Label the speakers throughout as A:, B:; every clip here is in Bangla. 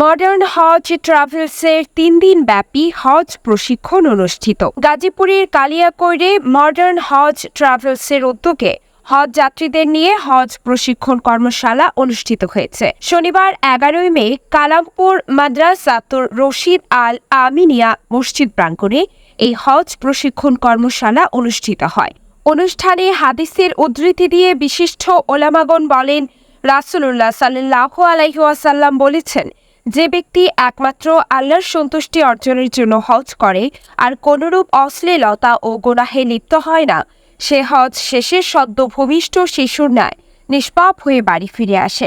A: মডার্ন হজ ট্রাভেলসের তিন দিন ব্যাপী হজ প্রশিক্ষণ অনুষ্ঠিত। গাজীপুরের কালিয়াকৈরে মডার্ন হজ ট্রাভেলসের উদ্যোগে হজ যাত্রীদের নিয়ে হজ প্রশিক্ষণ কর্মশালা অনুষ্ঠিত হয়েছে। শনিবার এগারোই মে কালামপুর মাদ্রাসাতুর রশিদ আল আমিনিয়া মসজিদ প্রাঙ্গণে এই হজ প্রশিক্ষণ কর্মশালা অনুষ্ঠিত হয়। অনুষ্ঠানে হাদিসের উদ্ধৃতি দিয়ে বিশিষ্ট ওলামাগণ বলেন, রাসুলুল্লাহ সাল্লাহ আলাইহাসাল্লাম বলেছেন যে ব্যক্তি একমাত্র আল্লাহর সন্তুষ্টি অর্জনের জন্য হজ করে, আর কোনরূপ অশ্লীলতা ও গোনাহে লিপ্ত হয় না, সে হজ শেষে সদ্য ভূমিষ্ঠ শিশুর ন্যায় নিষ্পাপ হয়ে বাড়ি ফিরে আসে।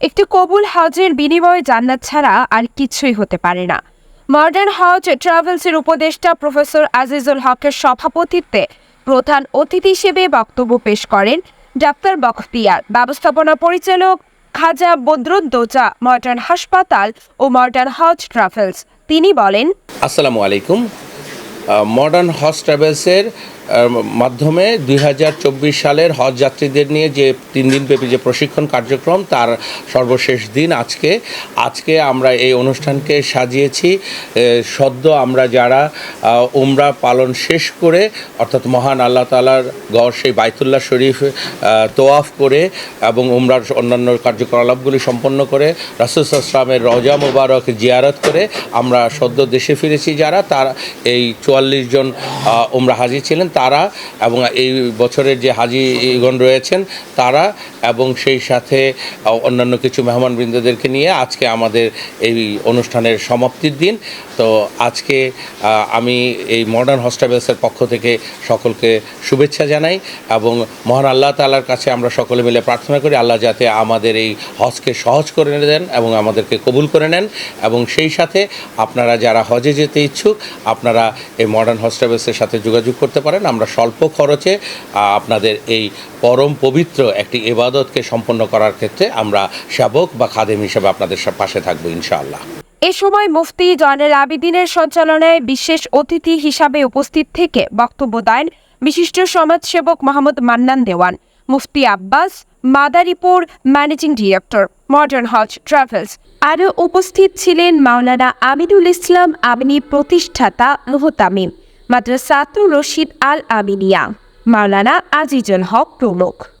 A: একটি কবুল হজের বিনিময়ে জান্নাত ছাড়া আর কিছুই হতে পারে না। মডার্ন হজ ট্রাভেলসের উপদেষ্টা প্রফেসর আজিজুল হকের সভাপতিত্বে প্রধান অতিথি হিসেবে বক্তব্য পেশ করেন ডাক্তার বখতিয়ার ব্যবস্থাপনা পরিচালক খাজা বদরুদ্দোজা, মডার্ন হাসপাতাল ও মডার্ন হজ ট্রাভেলস। তিনি বলেন,
B: আসসালামু আলাইকুম। মডার্ন হজ ট্রাভেলসের মাধ্যমে দুই হাজার চব্বিশ সালের হজ যাত্রীদের নিয়ে যে তিন দিন দিনব্যাপী যে প্রশিক্ষণ কার্যক্রম, তার সর্বশেষ দিন আজকে। আজকে আমরা এই অনুষ্ঠানকে সাজিয়েছি। সদ্য আমরা যারা উমরা পালন শেষ করে, অর্থাৎ মহান আল্লাহ তালার গড় সেই বাইতুল্লাহ শরীফ তোয়াফ করে এবং উমরার অন্যান্য কার্যকলাপগুলি সম্পন্ন করে, রাসুল ইসলামের রজা মুবারক জিয়ারত করে আমরা সদ্য দেশে ফিরেছি। যারা, তার এই চুয়াল্লিশ জন উমরা হাজির ছিলেন তারা এবং এই বছরের যে হাজিগণ রয়েছেন তারা এবং সেই সাথে অন্যান্য কিছু মেহমানবৃন্দদেরকে নিয়ে আজকে আমাদের এই অনুষ্ঠানের সমাপ্তির দিন। তো আজকে আমি এই মডার্ন হস্টেলসের পক্ষ থেকে সকলকে শুভেচ্ছা জানাই এবং মহান আল্লাহ তালার কাছে আমরা সকলে মিলে প্রার্থনা করি, আল্লাহ যাতে আমাদের এই হজকে সহজ করে দেন এবং আমাদেরকে কবুল করে নেন। এবং সেই সাথে আপনারা যারা হজে যেতে ইচ্ছুক, আপনারা এই মডার্ন হস্টেলসের সাথে যোগাযোগ করতে পারেন। আমরা স্বল্প খরচে আপনাদের এই পরম পবিত্র একটি ইবাদতকে সম্পন্ন করার ক্ষেত্রে আমরা সেবক বা খাদেম হিসেবে আপনাদের পাশে থাকব, ইনশাআল্লাহ।
A: এ সময় মুফতি জয়নুল আবিদিনের সঞ্চালনায় বিশেষ অতিথি হিসাবে উপস্থিত থেকে বক্তব্য দেন বিশিষ্ট সমাজসেবক Mohammad Mannan Dewan, Mufti Abbas Madaripur managing director, modern Hajj travels. আরও উপস্থিত ছিলেন মাওলানা আমিনুল ইসলাম আমিনী প্রতিষ্ঠাতা মুহতামিম। মাদ্রাসাতুর রশিদ আল আমিনিয়া। মাওলানা আজিজুল হক প্রমুখ।